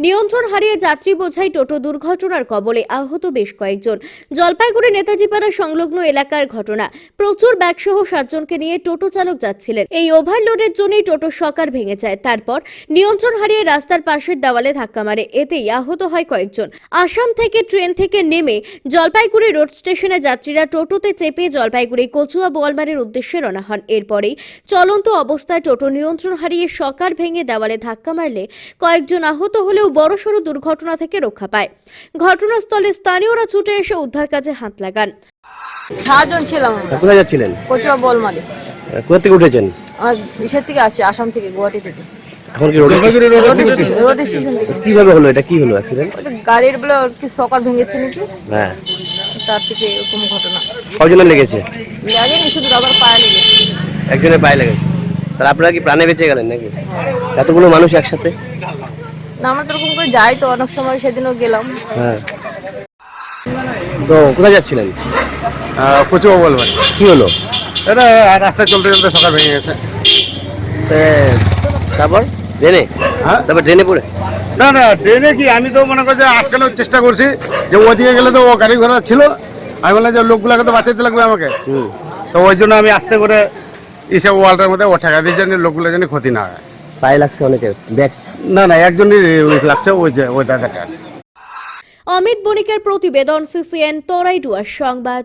নিয়ন্ত্রণ হারিয়ে যাত্রী বোঝাই টোটো দুর্ঘটনার কবলে আহত বেশ কয়েকজন। জলপাইগুড়ি নেতাজিপাড়া সংলগ্ন এলাকার ঘটনা। প্রচুর ব্যাগসহ সাতজনকে নিয়ে টোটো চালক যাচ্ছিলেন। এই ওভারলোডের জন্যই টোটো সকার ভেঙে যায়। তারপর নিয়ন্ত্রণ হারিয়ে রাস্তার পাশের দেওয়ালে ধাক্কা মারে। এতেই আহত হয় কয়েকজন। আসাম থেকে ট্রেন থেকে নেমে জলপাইগুড়ি রোড স্টেশনে যাত্রীরা টোটোতে চেপে জলপাইগুড়ি কচুয়া বোয়ালমারের উদ্দেশ্যে রওনা হন। এরপরেই চলন্ত অবস্থায় টোটো নিয়ন্ত্রণ হারিয়ে সকার ভেঙে দেওয়ালে ধাক্কা মারলে কয়েকজন আহত হলেও বড়সড় দুর্ঘটনা থেকে রক্ষা পায়। ঘটনাস্থলে স্থানীয়রা ছুটে এসে উদ্ধার কাজে হাত লাগান। সাতজন ছিলাম কোথায় যাচ্ছিলেন? কচুয়া কোথা থেকে উঠেছেন? আমার ইসের থেকে আসছে আসাম থেকে গুয়াহাটি থেকে। এখন কি রোডে রোড স্টেশন থেকে কীভাবে হলো এটা? কি হলো অ্যাক্সিডেন্ট গাড়ির বলে ওর কি সকার ভেঙেছে নাকি? হ্যাঁ। তার থেকে এরকম ঘটনা। কজনের লেগেছে? লাগেনি শুধু পায়ে লেগেছে। একজনের পায়ে লেগেছে। আপনারা কি প্রাণে বেঁচে গেলেন নাকি? এতগুলো মানুষ একসাথে? না আমরা তো ওরকম করে যাই তো অনেক সময় সেদিনও গেলাম। হ্যাঁ। তো কোথায় যাচ্ছিলেন? কচুয়া বলবেন কি হলো? এটা রাস্তায় চলতে চলতে সকাল ভেঙে গেছে। তারপর? ট্রেনে হ্যাঁ? তারপর ট্রেনে পড়ে? না না ট্রেনে কি আমি তো মনে করছি আটকানোর চেষ্টা করছি। যে ওদিকে গেলে তো ও গাড়ি ঘোড়া ছিল। আমি বললাম যে লোকগুলোকে তো বাঁচাইতে লাগবে আমাকে। হুম। তো ওই জন্য আমি আস্তে করে এসে ওয়ালটার মধ্যে ও ঠেকা দিয়েছি লোকগুলো যেন ক্ষতি না হয়। পায়ে লাগছে অনেকের। ব্যাগ? না না একজনের লাগছে ওই যে ওই দাদাটা অমিত বণিকের প্রতিবেদন সিসিএন তরাইডুয়ার সংবাদ।